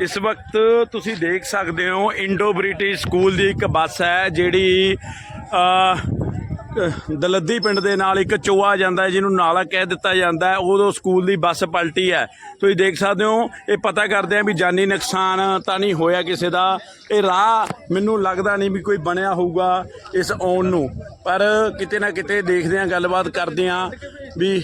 ਇਸ ਵਕਤ ਤੁਸੀਂ ਦੇਖ ਸਕਦੇ ਹੋ ਇੰਡੋ ਬ੍ਰਿਟਿਸ਼ ਸਕੂਲ ਦੀ ਇੱਕ ਬੱਸ ਹੈ ਜਿਹੜੀ ਦਲੱਦੀ ਪਿੰਡ ਦੇ ਨਾਲ ਇੱਕ ਚੋਆ ਜਾਂਦਾ ਹੈ, ਜਿਹਨੂੰ ਨਾਲਾ ਕਹਿ ਦਿੱਤਾ ਜਾਂਦਾ ਹੈ। ਉਦੋਂ ਸਕੂਲ ਦੀ ਬੱਸ ਪਲਟੀ ਹੈ। ਤੁਸੀਂ ਦੇਖ ਸਕਦੇ ਹੋ, ਇਹ ਪਤਾ ਕਰਦੇ ਆ ਵੀ ਜਾਨੀ ਨੁਕਸਾਨ ਤਾਂ ਨਹੀਂ ਹੋਇਆ ਕਿਸੇ ਦਾ। ਇਹ ਰਾਹ ਮੈਨੂੰ ਲੱਗਦਾ ਨਹੀਂ ਵੀ ਕੋਈ ਬਣਿਆ ਹੋਊਗਾ ਇਸ ਆਉਣ ਨੂੰ। ਪਰ ਕਿਤੇ ਨਾ ਕਿਤੇ ਦੇਖਦੇ ਆ, ਗੱਲਬਾਤ ਕਰਦੇ ਆ ਵੀ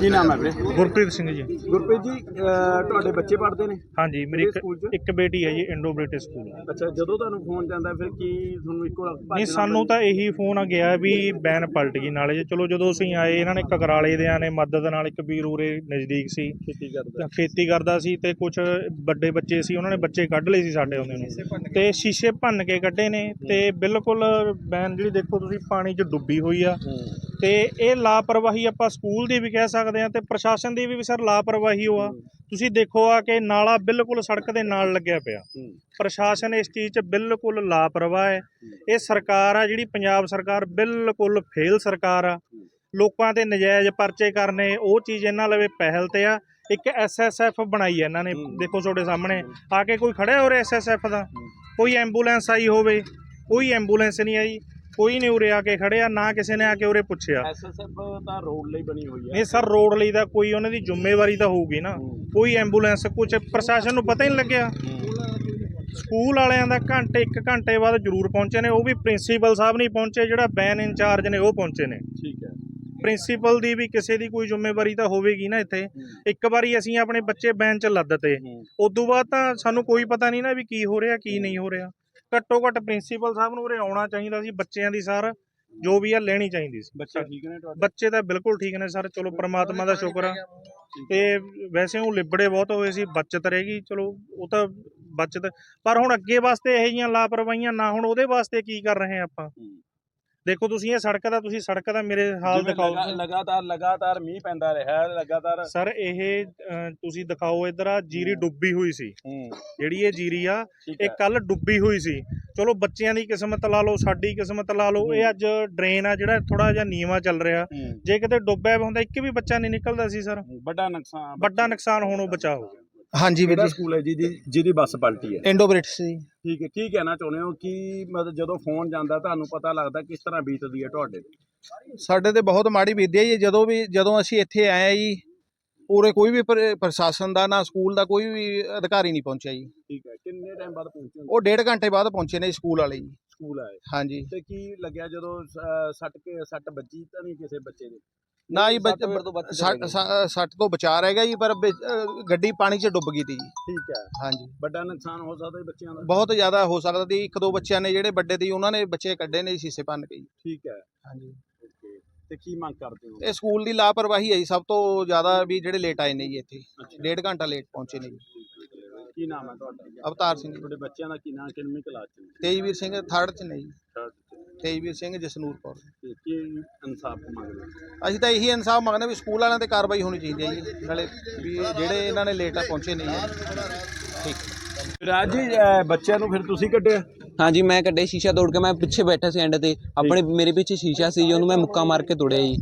ਕੀ ਨਾਮ ਹੈ ਵੀਰੇ? ਗੁਰਪ੍ਰੀਤ ਸਿੰਘ ਜੀ। ਗੁਰਪ੍ਰੀਤ ਜੀ ਅਹ ਤੁਹਾਡੇ ਬੱਚੇ ਪੜ੍ਹਦੇ ਨੇ? ਹਾਂਜੀ ਮੇਰੀ ਕਿਹੜੇ ਸਕੂਲ 'ਚ? ਇੱਕ ਬੇਟੀ ਹੈ ਜੀ ਇੰਡੋ ਬ੍ਰਿਟਿਸ਼ ਸਕੂਲ। ਅੱਛਾ ਜਦੋਂ ਤੁਹਾਨੂੰ ਫੋਨ ਜਾਂਦਾ ਫਿਰ ਕੀ ਤੁਹਾਨੂੰ ਇੱਕੋ ਲੱਖ ਨਹੀਂ ਸਾਨੂੰ ਤਾਂ ਇਹੀ ਫੋਨ ਆ ਗਿਆ ਵੀ ਬੈਨ ਪਲਟ ਗਈ ਨਾਲੇ ਜੇ। ਚਲੋ ਜਦੋਂ ਅਸੀਂ ਆਏ ਇਹਨਾਂ ਨੇ ਕਕਰਾਲੇ ਦਿਆਂ ਨੇ ਮਦਦ ਨਾਲ ਇੱਕ ਵੀਰ ਉਰੇ ਨਜ਼ਦੀਕ ਸੀ। ਖੇਤੀ ਕਰਦਾ ਤਾਂ ਖੇਤੀ ਕਰਦਾ ਸੀ ਤੇ ਕੁਝ ਵੱਡੇ ਬੱਚੇ ਸੀ ਉਹਨਾਂ ਨੇ ਬੱਚੇ ਕੱਢ ਲਏ ਸੀ ਸਾਡੇ ਆਉਂਦੇ ਨੂੰ। ਤੇ ਸ਼ੀਸ਼ੇ ਭੰਨ ਕੇ ਕੱਢੇ ਨੇ ਤੇ ਬਿਲਕੁਲ ਬੈਨ ਜਿਹੜੀ ਦੇਖੋ ਤੁਸੀਂ ਪਾਣੀ 'ਚ ਡੁੱਬੀ ਹੋਈ ਆ। ਤੇ ਇਹ ਲਾਪਰਵਾਹੀ ਆਪਾਂ ਸਕੂਲ ਦੀ ਵੀ ਕਹਿ ਸਕਦੇ ਆ ਤੇ ਪ੍ਰਸ਼ਾਸਨ ਦੀ ਵੀ ਸਰ ਲਾਪਰਵਾਹੀ ਹੋਆ ਤੁਸੀਂ ਦੇਖੋ ਆ ਕਿ ਨਾਲਾ ਬਿਲਕੁਲ ਸੜਕ ਦੇ ਨਾਲ ਲੱਗਿਆ ਪਿਆ। ਪ੍ਰਸ਼ਾਸਨ ਇਸ ਚੀਜ਼ 'ਚ ਬਿਲਕੁਲ ਲਾਪਰਵਾਹ ਹੈ। ਇਹ ਸਰਕਾਰ ਆ ਜਿਹੜੀ ਪੰਜਾਬ ਸਰਕਾਰ ਬਿਲਕੁਲ ਫੇਲ ਸਰਕਾਰ ਆ। ਲੋਕਾਂ ਤੇ ਨਜਾਇਜ਼ ਪਰਚੇ ਕਰਨੇ ਉਹ ਚੀਜ਼ ਇਹਨਾਂ ਲਵੇ ਪਹਿਲ ਤੇ ਆ। ਇੱਕ ਐਸਐਸਐਫ ਬਣਾਈ ਹੈ ਇਹਨਾਂ ਨੇ। ਦੇਖੋ ਤੁਹਾਡੇ ਸਾਹਮਣੇ। ਆ ਕੇ ਕੋਈ ਖੜਿਆ ਹੋ ਰਿਹਾ ਐਸਐਸਐਫ ਦਾ? ਕੋਈ ਐਂਬੂਲੈਂਸ ਆਈ ਹੋਵੇ ਕੋਈ ਐਂਬੂਲੈਂਸ ਨਹੀਂ ਆਈ। ਕੋਈ ਨਹੀਂ ਉਰੇ ਆ ਕੇ ਖੜਿਆ ਨਾ ਕਿਸੇ ਨੇ ਆ ਕੇ ਉਰੇ ਪੁੱਛਿਆ। ਐਸਐਸਐਫ ਤਾਂ ਰੋਡ ਲਈ ਬਣੀ ਹੋਈ ਹੈ। ਨਹੀਂ ਸਰ ਰੋਡ ਲਈ ਤਾਂ ਕੋਈ ਉਹਨਾਂ ਦੀ ਜ਼ਿੰਮੇਵਾਰੀ ਤਾਂ ਹੋਊਗੀ ਨਾ। ਕੋਈ ਐਂਬੂਲੈਂਸ ਕੁਝ ਪ੍ਰਸ਼ਾਸਨ ਨੂੰ ਪਤਾ ਹੀ ਨਹੀਂ ਲੱਗਿਆ। ਸਕੂਲ ਵਾਲਿਆਂ ਦਾ ਘੰਟੇ ਇੱਕ ਘੰਟੇ ਬਾਅਦ ਜ਼ਰੂਰ ਪਹੁੰਚੇ ਨੇ। ਉਹ ਵੀ ਪ੍ਰਿੰਸੀਪਲ ਸਾਹਿਬ ਨਹੀਂ ਪਹੁੰਚੇ ਜਿਹੜਾ ਬੈਨ ਇੰਚਾਰਜ ਨੇ ਉਹ ਪਹੁੰਚੇ ਨੇ। ਠੀਕ ਹੈ। ਪ੍ਰਿੰਸੀਪਲ ਦੀ ਵੀ ਕਿਸੇ ਦੀ ਕੋਈ ਜ਼ਿੰਮੇਵਾਰੀ ਤਾਂ ਹੋਵੇਗੀ ਨਾ ਇੱਥੇ। ਇੱਕ ਵਾਰੀ ਅਸੀਂ ਆਪਣੇ ਬੱਚੇ ਬੈਨ 'ਚ ਲੱਦਤੇ ਉਦੋਂ ਬਾਅਦ ਤਾਂ ਸਾਨੂੰ ਕੋਈ ਪਤਾ ਨਹੀਂ ਨਾ ਵੀ ਕੀ ਹੋ ਰਿਹਾ ਕੀ ਨਹੀਂ ਹੋ ਰਿਹਾ। ਘੱਟੋ ਘੱਟ ਪ੍ਰਿੰਸੀਪਲ ਸਾਹਿਬ ਨੂੰ ਉਰੇ ਆਉਣਾ ਚਾਹੀਦਾ ਸੀ ਬੱਚਿਆਂ ਦੀ ਸਾਰ ਜੋ ਵੀ ਆ ਲੈਣੀ ਚਾਹੀਦੀ ਸੀ। ਬੱਚੇ ਠੀਕ ਨੇ ਤੁਹਾਡੇ? ਬੱਚੇ ਤਾਂ ਬਿਲਕੁਲ ਠੀਕ ਨੇ ਸਰ ਚਲੋ ਪ੍ਰਮਾਤਮਾ ਦਾ ਸ਼ੁਕਰ ਆ। ਤੇ ਵੈਸੇ ਉਹ ਲਿਬੜੇ ਬਹੁਤ ਹੋਏ ਸੀ ਬਚਤ ਰਹੇਗੀ ਚਲੋ ਉਹ ਤਾਂ ਬਚਤ ਪਰ ਹੁਣ ਅੱਗੇ ਵਾਸਤੇ ਇਹ ਜੀਆਂ ਲਾਪਰਵਾਹੀਆਂ ਨਾ ਹੁਣ ਉਹਦੇ ਵਾਸਤੇ ਕੀ ਕਰ ਰਹੇ ਆਪਾਂ? ਦੇਖੋ ਤੁਸੀਂ ਇਹ ਸੜਕ ਦਾ ਤੁਸੀਂ ਸੜਕ ਦਾ ਮੇਰੇ ਹਾਲ ਦਿਖਾਓ ਲਗਾ- ਲਗਾਤਾਰ ਲਗਾਤਾਰ ਮੀਂਹ ਪੈਂਦਾ ਰਿਹਾ ਹੈ, ਲਗਾਤਾਰ ਸਰ ਇਹ ਤੁਸੀਂ ਦਿਖਾਓ ਇਧਰ ਆ ਜੀਰੀ ਡੁੱਬੀ ਹੋਈ ਸੀ। ਜਿਹੜੀ ਇਹ ਜੀਰੀ ਆ ਇਹ ਕੱਲ ਡੁੱਬੀ ਹੋਈ ਸੀ। ਚਲੋ ਬੱਚਿਆਂ ਦੀ ਕਿਸਮਤ ਲਾ ਲਓ ਸਾਡੀ ਕਿਸਮਤ ਲਾ ਲਓ ਇਹ ਅੱਜ ਡਰੇਨ ਆ ਜਿਹੜਾ ਥੋੜਾ ਜਿਹਾ ਨੀਵਾ ਚੱਲ ਰਿਹਾ। ਜੇ ਕਿਤੇ ਡੁੱਬਿਆ ਹੁੰਦਾ ਇੱਕ ਵੀ ਬੱਚਾ ਨਹੀਂ ਨਿਕਲਦਾ ਸੀ ਸਰ। ਵੱਡਾ ਨੁਕਸਾਨ ਵੱਡਾ ਨੁਕਸਾਨ ਹੋਣੋਂ ਬਚਾ ਹੋ ਗਿਆ। ਹਾਂਜੀ ਵੀਰ ਕਿਹੜਾ ਜੀ। ਸਕੂਲ ਹੈ ਜੀ ਦੀ- ਜਿਹਦੀ ਬੱਸ ਪਲਟੀ ਹੈ? ਇੰਡੋ ਬ੍ਰਿਟਿਸ਼ ਜੀ ਠੀਕ ਹੈ ਕੀ ਕਹਿਣਾ ਚਾਹੁੰਦੇ ਹੋ? ਕਿ ਮਤਲਬ ਜਦੋਂ ਫੋਨ ਜਾਂਦਾ ਤੁਹਾਨੂੰ ਪਤਾ ਲੱਗਦਾ ਕਿਸ ਤਰ੍ਹਾਂ ਬੀਤਦੀ ਹੈ ਤੁਹਾਡੇ? ਤੇ? ਸਾਡੇ ਤੇ ਬਹੁਤ ਮਾੜੀ ਹੈ ਜੀ। ਜਦੋਂ ਵੀ ਜਦੋਂ ਅਸੀਂ ਇੱਥੇ ਆਏ ਆ ਜੀ ਪੂਰੇ ਕੋਈ ਵੀ ਪ੍ਰ- ਪ੍ਰਸ਼ਾਸਨ ਦਾ ਨਾ ਸਕੂਲ ਦਾ ਕੋਈ ਵੀ ਅਧਿਕਾਰੀ ਨਹੀਂ ਪਹੁੰਚਿਆ ਜੀ। ਠੀਕ ਹੈ ਕਿੰਨੇ ਟਾਈਮ ਬਾਅਦ ਪਹੁੰਚੇ ਹੋ? ਉਹ ਡੇਢ ਘੰਟੇ ਬਾਅਦ ਪਹੁੰਚੇ ਨੇ ਜੀ ਸਕੂਲ ਵਾਲੇ ਜੀ। ਸਕੂਲ ਆਏ। ਹਾਂਜੀ। ਤੇ ਕੀ ਲੱਗਿਆ ਜਦੋਂ ਸ- ਸੱਟ ਕੇ ਸੱਟ ਵੱਜੀ ਤਾਂ ਨਹੀਂ ਕਿਸੇ ਬੱਚੇ ਦੇ? ਨਾ ਹੀ ਬੱਚ- ਸੱਟ ਸੱਟ- ਸੱਟ ਤੋਂ ਬਚਾ ਰਹੇਗਾ ਜੀ ਪਰ ਵਿੱਚ, ਅ, ਗੱਡੀ ਪਾਣੀ 'ਚ ਡੁੱਬ ਗਈ ਤੀ ਜੀ। ਠੀਕ ਹੈ। ਹਾਂਜੀ। ਵੱਡਾ ਨੁਕਸਾਨ ਹੋ ਸਕਦਾ ਹੈ ਬੱਚਿਆਂ ਦਾ? ਬਹੁਤ ਜ਼ਿਆਦਾ ਹੋ ਸਕਦਾ ਸੀ ਇੱਕ ਦੋ ਬੱਚਿਆਂ ਨੇ ਜਿਹੜੇ ਵੱਡੇ ਤੀ ਉਹਨਾਂ ਨੇ ਬੱਚੇ ਕੱਢੇ ਨੇ ਜੀ ਸ਼ੀਸ਼ੇ ਭੰਨ ਕੇ ਜੀ। ਠੀਕ ਹੈ। ਹਾਂਜੀ। ਓਕੇ। ਤੇ ਕੀ ਮੰਗ ਕਰਦੇ ਹੋ? ਇਹ ਸਕੂਲ ਦੀ ਲਾਪਰਵਾਹੀ ਹੈ ਜੀ ਸਭ ਤੋਂ ਜ਼ਿਆਦਾ ਵੀ ਜਿਹੜੇ ਲੇਟ ਆਏ ਨੇ ਜੀ ਇੱਥੇ। ਅੱਛਾ। ਡੇਢ ਘੰਟਾ ਲੇਟ ਪਹੁੰਚੇ ਨੇ ਜੀ। ਕੀ ਨਾਮ ਹੈ ਤੁਹਾਡਾ? ਅਵਤਾਰ ਸਿੰਘ ਤੁਹਾਡੇ ਬੱਚਿਆਂ ਦਾ ਕੀ ਨਾਮ ਕਿੰਨੀ ਕਲਾਸ ਚ ਨੇ? ਤੇਜਵੀਰ ਸਿੰਘ ਥਰਡ 'ਚ ਨੇ ਜੀ। ਤੇਜਵੀਰ ਸਿੰਘ ਜਸਨੂਰ ਕੌਰ। ਤੇ ਕੀ ਇਨਸਾਫ ਮੰਗਦੇ ਹੋ? ਅਸੀਂ ਤਾਂ ਇਹੀ ਇਨਸਾਫ ਮੰਗਦੇ ਵੀ ਸਕੂਲ ਵਾਲਿਆਂ ਤੇ ਕਾਰਵਾਈ ਹੋਣੀ ਚਾਹੀਦੀ ਹੈ ਜੀ। ਨਾਲੇ ਵੀ ਜਿਹੜੇ ਇਹਨਾਂ ਨੇ ਲੇਟ ਆ ਪਹੁੰਚੇ ਨਹੀਂ ਹੈ। ਠੀਕ। ਰਾਜ ਜੀ ਬੱਚਿਆਂ ਨੂੰ ਫਿਰ ਤੁਸੀਂ ਕੱਢਿਆ? ਹਾਂਜੀ ਮੈਂ ਕੱਢੇ ਸ਼ੀਸ਼ਾ ਤੋੜ ਕੇ ਮੈਂ ਪਿੱਛੇ ਬੈਠਾ ਸੀ ਐਂਡ ਤੇ। ਆਪਣੇ ਮੇਰੇ ਪਿੱਛੇ ਸ਼ੀਸ਼ਾ ਸੀ ਜੀ ਉਹਨੂੰ ਮੈਂ ਮੁੱਕਾ ਮਾਰ ਕੇ ਤੋੜਿਆ ਜੀ।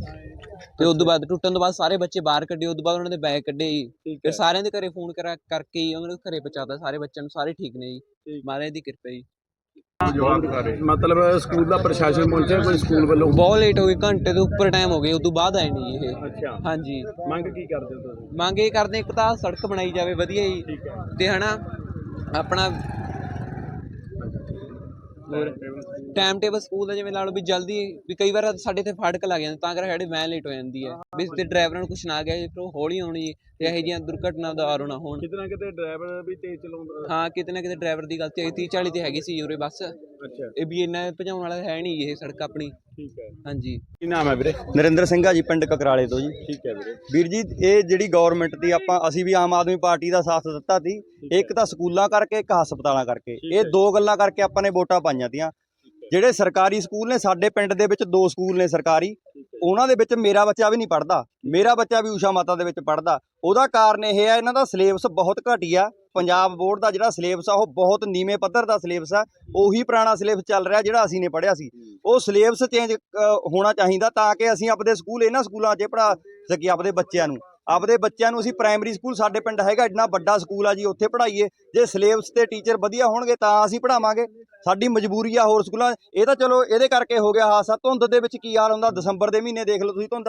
ਤੇ ਉਸ ਤੋਂ ਬਾਅਦ ਟੁੱਟਣ ਤੋਂ ਬਾਅਦ ਸਾਰੇ ਬੱਚੇ ਬਾਹਰ ਕੱਢੇ ਉਸ ਤੋਂ ਬਾਅਦ ਉਹਨਾਂ ਦੇ ਬੈਗ ਕੱਢੇ ਜੀ। ਫਿਰ ਸਾਰਿਆਂ ਦੇ ਘਰੇ ਫੋਨ ਕਰਾ ਕਰਕੇ ਹੀ ਉਹਨਾਂ ਨੂੰ ਘਰੇ ਪਹੁੰਚਾਤਾ ਸਾਰੇ ਬੱਚਿਆਂ ਨੂੰ ਸਾਰੇ ਠੀਕ ਨੇ ਜੀ। ਮਹਾਰਾਜ ਦੀ ਕਿਰਪਾ ਜੀ। ਮਤਲਬ ਸਕੂਲ ਦਾ ਪ੍ਰਸ਼ਾਸਨ ਪਹੁੰਚਿਆ ਕੋਈ ਸਕੂਲ ਵੱਲੋਂ? ਬਹੁਤ ਲੇਟ ਹੋ ਗਏ ਘੰਟੇ ਤੋਂ ਉੱਪਰ ਟਾਈਮ ਹੋ ਗਏ ਉਸ ਤੋਂ ਬਾਅਦ ਆਏ ਨਹੀਂ ਇਹ। ਅੱਛਾ। ਹਾਂਜੀ। ਮੰਗ ਕੀ ਕਰਦੇ ਹੋ ਤੁਸੀਂ? ਮੰਗ ਇਹ ਕਰਦੇ ਇੱਕ ਤਾਂ ਸੜਕ ਬਣਾਈ ਜਾਵੇ ਵਧੀਆ ਜੀ। ਤੇ ਹਨਾ ਆਪਣਾ ਹੋਰ ਟਾਈਮ ਟੇਬਲ ਸਕੂਲ ਦਾ ਜਿਵੇਂ ਲਾ ਲਓ ਵੀ ਜਲਦੀ ਵੀ ਕਈ ਵਾਰ ਸਾਡੇ ਇੱਥੇ ਫਾਟਕ ਲੱਗ ਜਾਂਦੇ ਤਾਂ ਕਰਕੇ ਸਾਡੇ ਵੈਨ ਲੇਟ ਹੋ ਜਾਂਦੀ ਹੈ। ਵੀ ਤੇ ਡਰਾਈਵਰਾਂ ਨੂੰ ਕੁਛ ਨਾ ਗਿਆ ਫਿਰ ਉਹ ਹੌਲੀ ਆਉਣੀ ਤੇ ਇਹੋ ਜਿਹੀਆਂ ਦੁਰਘਟਨਾ ਦਾ ਆਰੋ ਨਾ ਹੋਣ। ਕਿਤੇ ਨਾ ਕਿਤੇ ਡਰਾਈਵਰ ਵੀ ਤੇਜ਼ ਚਲਾਉਂਦਾ ਹਾਂ। ਕਿਤੇ ਨਾ ਕਿਤੇ ਡਰਾਈਵਰ ਦੀ ਗਲਤੀ ਹੈ। 30 40 ਤੇ ਹੈਗੀ ਸੀ ਉਰੇ ਬੱਸ। ਅੱਛਾ। ਇਹ ਵੀ ਇੰਨਾ ਭਜਾਉਣ ਵਾਲਾ ਹੈ ਨਹੀਂ ਇਹ ਸੜਕ ਆਪਣੀ। ਠੀਕ ਹੈ। ਹਾਂਜੀ। ਕੀ ਨਾਮ ਹੈ ਵੀਰੇ? ਨਰਿੰਦਰ ਸਿੰਘ ਆ ਜੀ ਪਿੰਡ ਕਕਰਾਲੇ ਤੋਂ ਜੀ। ਠੀਕ ਹੈ ਵੀਰੇ। ਵੀਰ ਜੀ ਇਹ ਜਿਹੜੀ ਗਵਰਨਮੈਂਟ ਦੀ ਆਪਾਂ ਅਸੀਂ ਵੀ ਆਮ ਆਦਮੀ ਪਾਰਟੀ ਦਾ ਸਾਥ ਦਿੱਤਾ ਸੀ। ਇੱਕ ਤਾਂ ਸਕੂਲਾਂ ਕਰਕੇ ਇੱਕ ਹਸਪਤਾਲਾਂ ਕਰਕੇ। ਇਹ। ਦੋ ਗੱਲਾਂ ਕਰਕੇ ਆਪਾਂ ਨੇ ਵੋਟਾਂ ਪਾਈਆਂ ਤੀਆਂ। ਜਿਹੜੇ ਸਰਕਾਰੀ ਸਕੂਲ ਨੇ ਸਾਡੇ ਪਿੰਡ ਦੇ ਵਿੱਚ ਦੋ ਸਕੂਲ ਨੇ ਸਰਕਾਰੀ। ਉਹਨਾਂ ਦੇ ਵਿੱਚ ਮੇਰਾ ਬੱਚਾ ਵੀ ਨਹੀਂ ਪੜਦਾ ਮੇਰਾ ਬੱਚਾ ਵੀ ਊਸ਼ਾ ਮਾਤਾ ਦੇ ਵਿੱਚ ਪੜਦਾ ਉਹਦਾ ਕਾਰਨ ਇਹ ਹੈ ਇਹਨਾਂ ਦਾ ਸਿਲੇਬਸ ਬਹੁਤ ਘਟੀਆ। ਪੰਜਾਬ ਬੋਰਡ ਦਾ ਜਿਹੜਾ ਸਿਲੇਬਸ ਆ ਉਹ ਬਹੁਤ ਨੀਵੇਂ ਪੱਧਰ ਦਾ ਸਿਲੇਬਸ ਆ। ਉਹੀ ਪੁਰਾਣਾ ਸਿਲੇਬਸ ਚੱਲ ਰਿਹਾ ਜਿਹੜਾ ਅਸੀਂ ਨੇ ਪੜਿਆ ਸੀ। ਉਹ ਸਿਲੇਬਸ ਚੇਂਜ ਹੋਣਾ ਚਾਹੀਦਾ ਤਾਂ ਕਿ ਅਸੀਂ ਆਪਦੇ ਸਕੂਲ ਇਹਨਾਂ ਸਕੂਲਾਂ 'ਚ ਪੜਾ ਸਕੀਏ ਆਪਦੇ ਬੱਚਿਆਂ ਨੂੰ। ਆਪਦੇ ਬੱਚਿਆਂ ਨੂੰ ਅਸੀਂ ਪ੍ਰਾਇਮਰੀ ਸਕੂਲ ਸਾਡੇ ਪਿੰਡ ਹੈਗਾ, ਇੰਨਾ ਵੱਡਾ ਸਕੂਲ ਆ ਜੀ, ਉੱਥੇ ਪੜ੍ਹਾਈਏ। ਜੇ ਸਿਲੇਬਸ ਤੇ ਟੀਚਰ ਵਧੀਆ ਹੋਣਗੇ ਤਾਂ ਅਸੀਂ ਪੜ੍ਹਾਵਾਂਗੇ। ਸਾਡੀ ਮਜਬੂਰੀ ਆ ਹੋਰ ਸਕੂਲਾਂ, ਇਹ ਤਾਂ ਚਲੋ ਇਹਦੇ ਕਰਕੇ ਹੋ ਗਿਆ ਹਾਦਸਾ। ਧੁੰਦ ਦੇ ਵਿੱਚ ਕੀ ਹਾਲ ਹੁੰਦਾ? ਦਸੰਬਰ ਦੇ ਮਹੀਨੇ ਦੇਖ ਲਓ ਤੁਸੀਂ ਧੁੰਦ।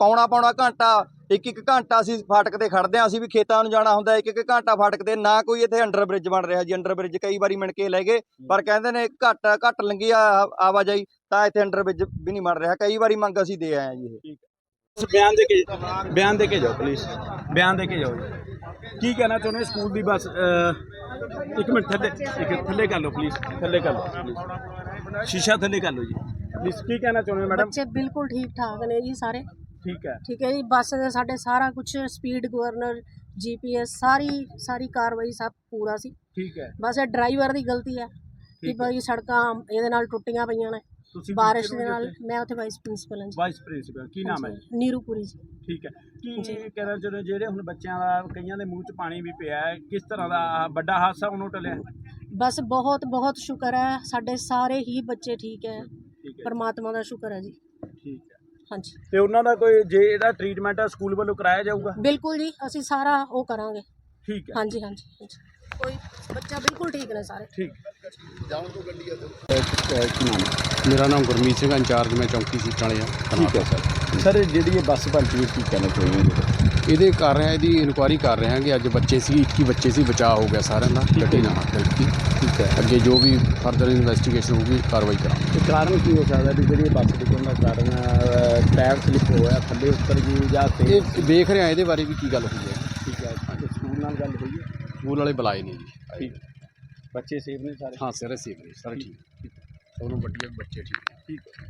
ਪੌਣਾ ਪੌਣਾ ਘੰਟਾ ਇੱਕ ਇੱਕ ਘੰਟਾ ਅਸੀਂ ਫਾਟਕ ਤੇ ਖੜਦੇ ਹਾਂ ਅਸੀਂ ਵੀ ਖੇਤਾਂ ਨੂੰ ਜਾਣਾ ਹੁੰਦਾ ਇੱਕ ਇੱਕ ਘੰਟਾ ਫਾਟਕ ਤੇ ਨਾ ਕੋਈ ਇੱਥੇ ਅੰਡਰ ਬ੍ਰਿਜ ਬਣ ਰਿਹਾ ਜੀ ਅੰਡਰ ਬ੍ਰਿਜ ਕਈ ਵਾਰੀ ਮਿਣ ਕੇ ਲੈ ਗਏ ਪਰ ਕਹਿੰਦੇ ਨੇ ਘੱਟ ਘੱਟ ਲੰਗੀ ਆ ਆਵਾਜਾਈ ਤਾਂ ਇੱਥੇ ਅੰਡਰ ਬ੍ਰਿਜ ਵੀ ਨਹੀਂ ਬਣ ਰਿਹਾ ਕਈ ਵਾਰੀ ਮੰਗ ਅਸੀਂ ਦੇ ਆਏ ਹਾਂ ਜੀ ਇਹ। ਬਿਆਨ ਦੇ ਕੇ ਬਿਆਨ ਦੇ ਕੇ ਜਾਓ ਪਲੀਜ਼ ਬਿਆਨ ਦੇ ਕੇ ਜਾਓ ਜੀ। ਕੀ ਕਹਿਣਾ ਚਾਹੁੰਦੇ ਹੋ ਸਕੂਲ ਦੀ ਬੱਸ ਇੱਕ ਮਿੰਟ ਥੱਲੇ ਇੱਕ ਥੱਲੇ ਕਰ ਲਓ ਪਲੀਜ਼ ਥੱਲੇ ਕਰ ਲਓ। ਸ਼ੀਸ਼ਾ ਥੱਲੇ ਕਰ ਲਓ ਜੀ। ਪਲੀਜ਼ ਕੀ ਕਹਿਣਾ ਚਾਹੁੰਦੇ ਮੈਡਮ? ਬੱਚੇ ਬਿਲਕੁਲ ਠੀਕ ਠਾਕ ਨੇ ਜੀ ਸਾਰੇ। ਠੀਕ ਹੈ। ਠੀਕ ਹੈ ਜੀ ਬੱਸ ਦੇ ਸਾਡੇ ਸਾਰਾ ਕੁਝ ਸਪੀਡ ਗਵਰਨਰ ਜੀਪੀਐਸ ਸਾਰੀ ਸਾਰੀ ਕਾਰਵਾਈ ਸਭ ਪੂਰਾ ਸੀ। ਠੀਕ ਹੈ। ਬਸ ਇਹ ਡਰਾਈਵਰ ਦੀ ਗਲਤੀ ਹੈ ਕਿ। ਭਾਈ ਸੜਕਾਂ ਇਹਦੇ ਨਾਲ ਟੁੱਟੀਆਂ ਪਈਆਂ ਨੇ। ਤੁਸੀਂ ਬਾਰਿਸ਼ ਦੇ ਨਾਲ ਮੈਂ ਉੱਥੇ ਵਾਈਸ ਪ੍ਰਿੰਸੀਪਲ ਹਾਂ ਵਾਈਸ ਪ੍ਰਿੰਸੀਪਲ ਕੀ ਨਾਮ ਹੈ ਨੀਰੂਪੁਰੀ ਜੀ। ਠੀਕ ਹੈ। ਕੀ ਜੀ। ਕਹਿਣਾ ਚਾਹੁੰਦੇ ਹੋ, ਜਿਹੜੇ ਹੁਣ ਬੱਚਿਆਂ ਦਾ ਕਈਆਂ ਦੇ ਮੂੰਹ 'ਚ ਪਾਣੀ ਵੀ ਪਿਆ ਹੈ ਕਿਸ ਤਰ੍ਹਾਂ ਦਾ ਵੱਡਾ ਹਾਦਸਾ ਉਹਨੂੰ ਟਲਿਆ? ਬਸ ਬਹੁਤ ਬਹੁਤ ਸ਼ੁਕਰ ਹੈ ਸਾਡੇ ਸਾਰੇ ਹੀ ਬੱਚੇ ਠੀਕ ਹੈ। ਪਰਮਾਤਮਾ ਦਾ ਸ਼ੁਕਰ ਹੈ ਜੀ। ਠੀਕ ਹੈ। ਹਾਂਜੀ। ਤੇ ਉਹਨਾਂ ਦਾ ਕੋਈ ਜੇ ਇਹਦਾ ਟ੍ਰੀਟਮੈਂਟ ਹੈ ਸਕੂਲ ਵੱਲੋਂ ਕਰਾਇਆ ਜਾਊਗਾ? ਬਿਲਕੁਲ ਜੀ ਅਸੀਂ ਸਾਰਾ ਉਹ ਕਰਾਂਗੇ। ਠੀਕ ਹੈ। ਹਾਂਜੀ ਹਾਂਜੀ ਹਾਂਜੀ। ਕੋਈ ਬੱਚਾ ਬਿਲਕੁਲ ਠੀਕ ਨੇ ਸਾਰੇ। ਠੀਕ। ਮੇਰਾ ਨਾਮ ਗੁਰਮੀਤ ਸਿੰਘ ਇੰਚਾਰਜ ਮੈਂ ਚੌਂਕੀ ਸੀਟਾਂ ਵਾਲੇ ਆ ਠੀਕ ਹੈ ਸਰ। ਸਰ ਜਿਹੜੀ ਇਹ ਬੱਸ ਭਲਤੀ ਕੀ ਕਹਿਣਾ ਚਾਹੁੰਦੇ ਇਹਦੇ ਕਰ ਰਹੇ ਆ ਇਹਦੀ ਇਨਕੁਆਇਰੀ ਕਰ ਰਹੇ ਹਾਂ ਕਿ ਅੱਜ ਬੱਚੇ ਸੀ 21 ਬੱਚੇ ਸੀ ਬਚਾਅ ਹੋ ਗਿਆ ਸਾਰਿਆਂ ਦਾ ਗੱਡੀ ਨਾਲ ਹੱਥ ਠੀਕ ਹੈ। ਅੱਗੇ ਜੋ ਵੀ ਫਰਦਰ ਇਨਵੈਸਟੀਗੇਸ਼ਨ ਹੋਊਗੀ ਕਾਰਵਾਈ ਕਰਾਂਗੇ। ਤੇ ਕਾਰਨ ਕੀ ਹੋ ਸਕਦਾ ਵੀ ਜਿਹੜੀ ਇਹ ਬੱਸ ਡਿੱਗਣ ਦਾ ਕਾਰਨ ਅਹ, ਟਾਇਰ ਸਲਿਪ ਹੋਇਆ ਥੱਲੇ ਉੱਤਰ ਗਈ ਜਾਂ ਤੇ ਇਹ ਵੇਖ ਰਹੇ ਆ ਇਹਦੇ ਬਾਰੇ ਵੀ ਕੀ ਗੱਲ ਹੋਈ ਹੈ। ਠੀਕ ਹੈ ਤੇ ਸਕੂਲ ਨਾਲ ਗੱਲ ਹੋਈ ਹੈ? ਸਕੂਲ ਵਾਲੇ ਬੁਲਾਏ ਨਹੀਂ ਜੀ। ਠੀਕ ਬੱਚੇ ਸੇਫ ਨੇ ਸਾਰੇ? ਹਾਂ ਸਾਰੇ ਸੇਫ ਨੇ ਸਾਰੇ ਠੀਕ ਸਭ ਨੂੰ ਵੱਡੀਆਂ ਬੱਚੇ ਠੀਕ ਠੀਕ ਹੈ।